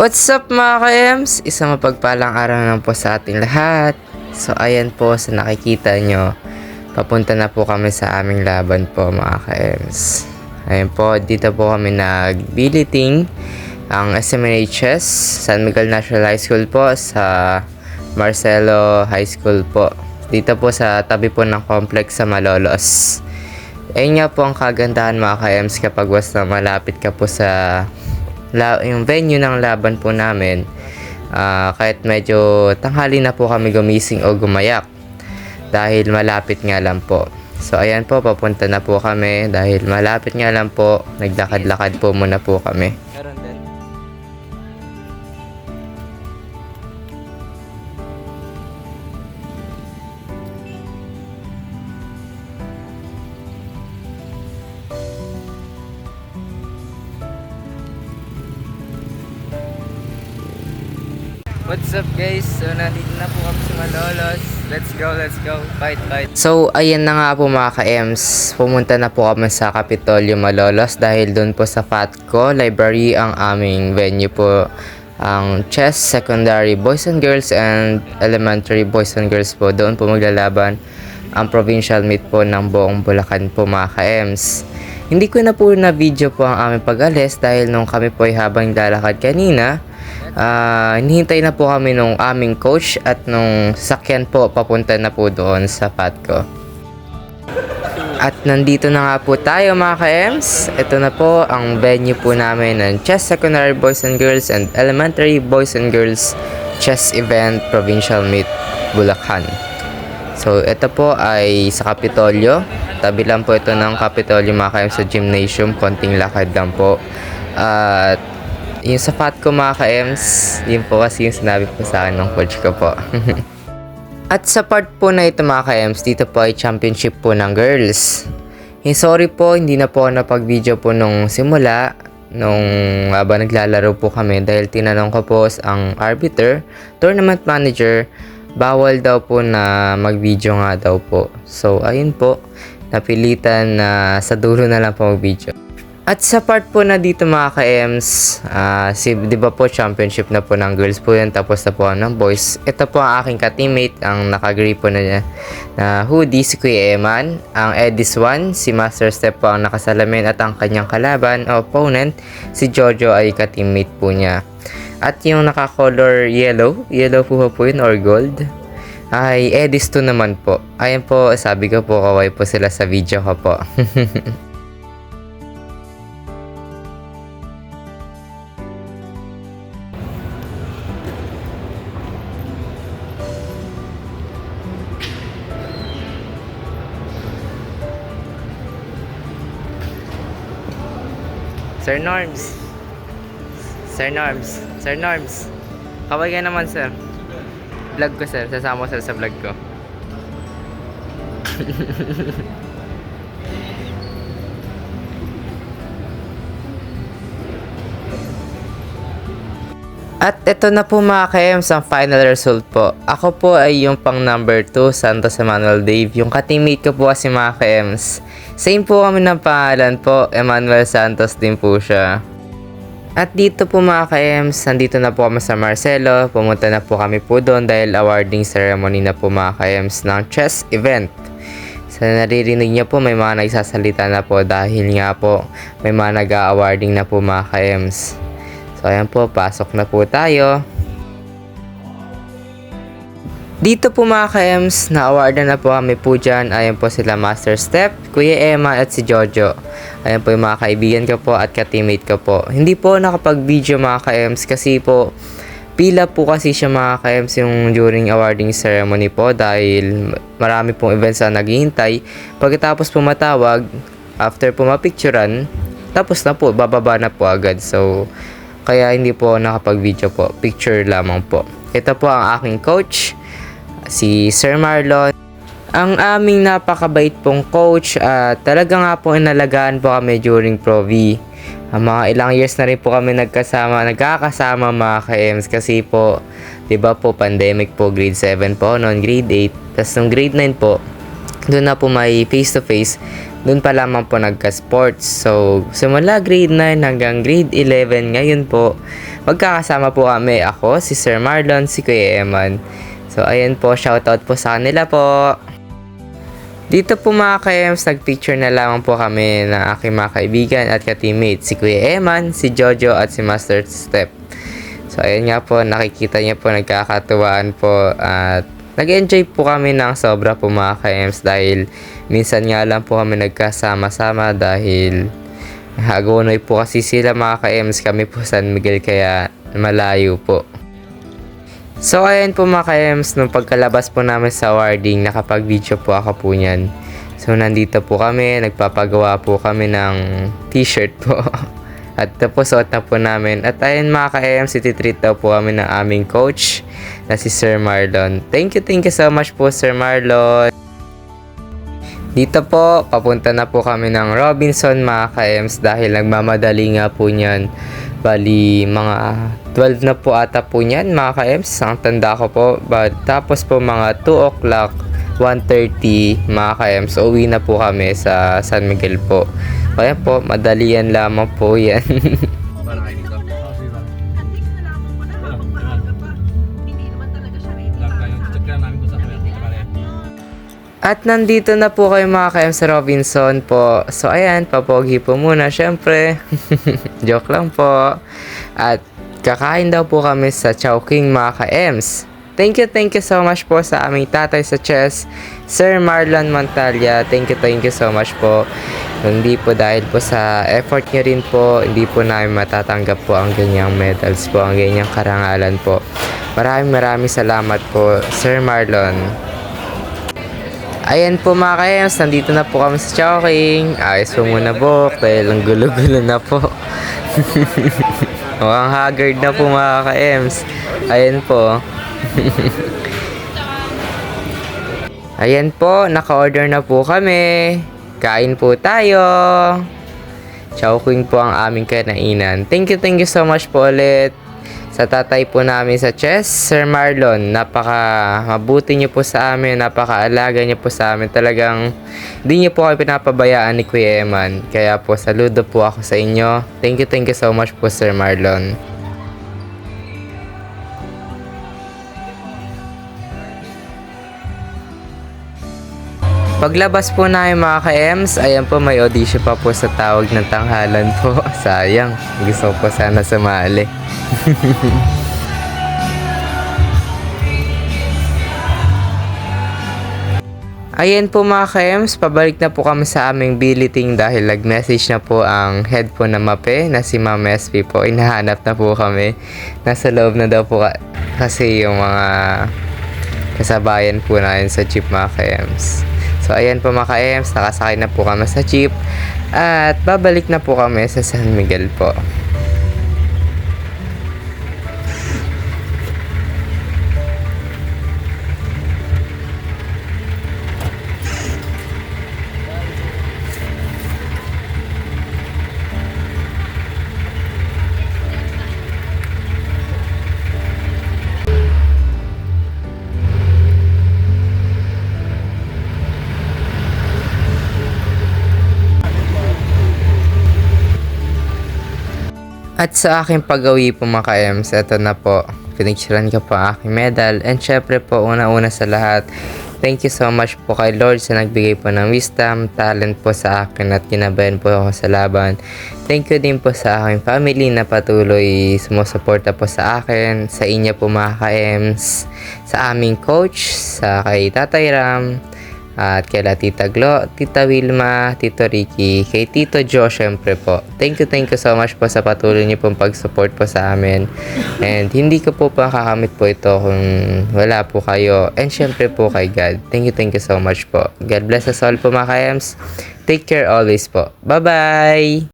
What's up mga ka-Ems? Isang mapagpalang araw naman po sa ating lahat. So ayan po sa nakikita nyo, papunta na po kami sa aming laban po mga ka-Ems. Ayan po, dito po kami nag-billeting ang SMNHS San Miguel National High School po sa Marcelo High School po. Dito po sa tabi po ng complex sa Malolos. Ayun nga po ang kagandahan mga ka-Ems kapag basta malapit ka po sa la- yung venue ng laban po namin. Ah, kahit medyo tanghali na po kami gumising o gumayak dahil malapit nga lang po. So ayan po, papunta na po kami dahil malapit nga lang po, naglakad-lakad po muna po kami. What's up guys? So nandito na po kami sa Malolos. Let's go, let's go. Fight, fight. So ayan na nga po mga ka-Ems. Pumunta na po kami sa Capitolio Malolos dahil doon po sa FATCO Library ang aming venue po ang chess, secondary boys and girls and elementary boys and girls po. Doon po maglalaban ang provincial meet po ng buong Bulacan po mga ka-Ems. Hindi ko na po na video po ang aming pag-alis dahil nung kami po ay habang lalakad kanina, Ah, hinihintay na po kami nung aming coach at nung sakyan po papunta na po doon sa Patco. At nandito na nga po tayo mga ka-Ems. Ito na po ang venue po namin ng Chess Secondary Boys and Girls and Elementary Boys and Girls Chess Event Provincial Meet Bulacan. So ito po ay sa Kapitolyo. Tabi lang po ito ng Kapitolyo mga ka-Ems sa gymnasium. Konting lakad lang po. At yung sa Fatco mga ka-Ems, yun po kasi yung sinabi po sa akin ng coach ko po. At sa part po na ito mga ka-Ems, dito po ay championship po ng girls. Eh, sorry po, hindi na po napag-video po nung simula, nung habang naglalaro po kami dahil tinanong ko po ang arbiter, tournament manager, bawal daw po na mag-video nga daw po. So, ayun po, napilitan na sa dulo na lang po mag-video. At sa part po na dito mga ka-Ems, ah, si, di ba po championship na po ng girls po yun, tapos na po ng boys. Ito po ang aking ka-teammate, ang naka-agree po na, na hoodie, si Kuya Eman. Ang Edis 1, si Master Step po ang nakasalamin at ang kanyang kalaban opponent, si Jojo ay ka-teammate po niya. At yung naka-color yellow, yellow po po yun or gold, ay Edis 2 naman po. Ayan po, sabi ko po, kaway po sila sa video ko po. Sir Norms. Sir Norms. Sir Norms. Kaway ka naman, sir. Vlog ko, sir. Sasama ko, sir, sa vlog ko. At ito na po mga ka-Ems ang final result po. Ako po ay yung pang number 2, Santos Emmanuel Dave. Yung ka-teammate ko po kasi mga ka-Ems. Same po kami ng pangalan po, Emmanuel Santos din po siya. At dito po mga ka-Ems, nandito na po kami sa Marcelo. Pumunta na po kami po doon dahil awarding ceremony na po mga ka-Ems ng chess event. Sa naririnig niyo po may mga nagsasalita na po dahil nga po may mga nag-awarding na po mga ka-Ems. So ayan po, pasok na po tayo. Dito po mga ka-Ems, na-awardan na po kami po dyan. Ayan po sila Master Step, Kuya Emma at si Jojo. Ayan po yung mga kaibigan ko po at ka-teammate ko po. Hindi po nakapag-video mga ka-Ems kasi po pila po kasi siya mga ka-Ems yung during awarding ceremony po dahil marami pong events na naghihintay. Pagkatapos po matawag, after po mapicturan, tapos na po, bababa na po agad. So, kaya hindi po nakapag-video po. Picture lamang po. Ito po ang aking coach, si Sir Marlon. Ang aming napakabait pong coach at talaga nga po inalagaan po kami during Pro V. Ang mga ilang years na rin po kami nagkasama, nagkakasama mga ka-EMS kasi po, 'di ba po pandemic po grade 7 po noon, grade 8. Tapos nung grade 9 po, doon na po may face to face doon pa lamang po nagka-sports. So, simula grade 9 hanggang grade 11 ngayon po, magkakasama po kami. Ako, si Sir Marlon, si Kuya Eman. So, ayan po, shoutout po sa kanila po. Dito po mga ka-EMS, nag-picture na lamang po kami ng aking mga kaibigan at ka-teammates, si Kuya Eman, si Jojo at si Master Step. So ayun nga po, nakikita niyo po nagkakatuwaan po at nag-enjoy po kami ng sobra po mga ka-EMS dahil minsan nga lang po kami nagkasama-sama dahil Hagonoy po kasi sila mga ka-EMS kami po San Miguel kaya malayo po. So ayan po mga ka-EMS, nung pagkalabas po namin sa warding, nakapag-video po ako po niyan. So nandito po kami, nagpapagawa po kami ng t-shirt po. At tapos suot na po namin. At ayun mga ka-EMS, ititreat daw po kami ng aming coach na si Sir Marlon. Thank you, thank you so much po Sir Marlon. Dito po, papunta na po kami ng Robinson mga ka-EMS dahil nagmamadali nga po niyan. Bali, mga 12 na po ata po niyan mga ka-EMS. Ang tanda ko po. But, tapos po mga 2 o'clock, 1.30 mga ka-EMS. Uwi na po kami sa San Miguel po. Kaya po, madalian lamang po yan. At nandito na po kayo mga ka sa Robinson po. So ayan, papogi po muna syempre. Joke lang po. At kakain daw po kami sa Chowking mga ka-Ems. Thank you, thank you so much po sa aming tatay sa chess, Sir Marlon Montalia. Thank you, thank you so much po. Hindi po dahil po sa effort niyo rin po, hindi po namin matatanggap po ang ganyang medals po, ang ganyang karangalan po. Maraming maraming salamat po, Sir Marlon. Ayan po mga ka-EMS, nandito na po kami sa Chowking. Ayos po muna po, dahil ang gulo-gulo na po. Mukhang haggard na po mga ka-EMS. Ayan po. Ayan po, naka-order na po kami. Kain po tayo. Chowking po ang aming kinainan. Thank you, thank you so much po ulit sa tatay po namin sa chess, Sir Marlon. Napaka mabuti niyo po sa amin, napakaalaga niyo po sa amin. Talagang hindi niyo po kami pinapabayaan ni Kuya Eman. Kaya po saludo po ako sa inyo. Thank you, thank you so much po Sir Marlon. Paglabas po namin mga ka-EMS, ayan po may audition pa po sa tawag ng tanghalan po. Sayang, gusto ko po sana sumali. Ayan po mga ka-EMS, pabalik na po kami sa aming billeting dahil nag-message na po ang head po na mape na si Ma'am SP po. Inahanap na po kami. Nasa loob na daw po ka- kasi yung mga kasabayan po namin sa jeep mga ka-EMS. So ayan po mga ka-EMS, nakasakay na po kami sa jeep at babalik na po kami sa San Miguel po. At sa aking pag-uwi po mga ka-EMS, eto na po. Pinicturean ko po ang aking medal. And syempre po, una-una sa lahat, thank you so much po kay Lord sa nagbigay po ng wisdom, talent po sa akin at kinabayan po ako sa laban. Thank you din po sa aking family na patuloy sumusuporta po sa akin, sa inyo po mga ka-EMS, sa aming coach, sa kay Tatay Ram, at kay la Tita Glo, Tita Wilma, Tito Ricky, kay Tito Joe syempre po. Thank you, thank you so much po sa patuloy niyo pong pag-support po sa amin. And hindi ko po makakamit po ito kung wala po kayo. And syempre po kay God. Thank you, thank you so much po. God bless us all po mga ka-EMS. Take care always po. Bye-bye!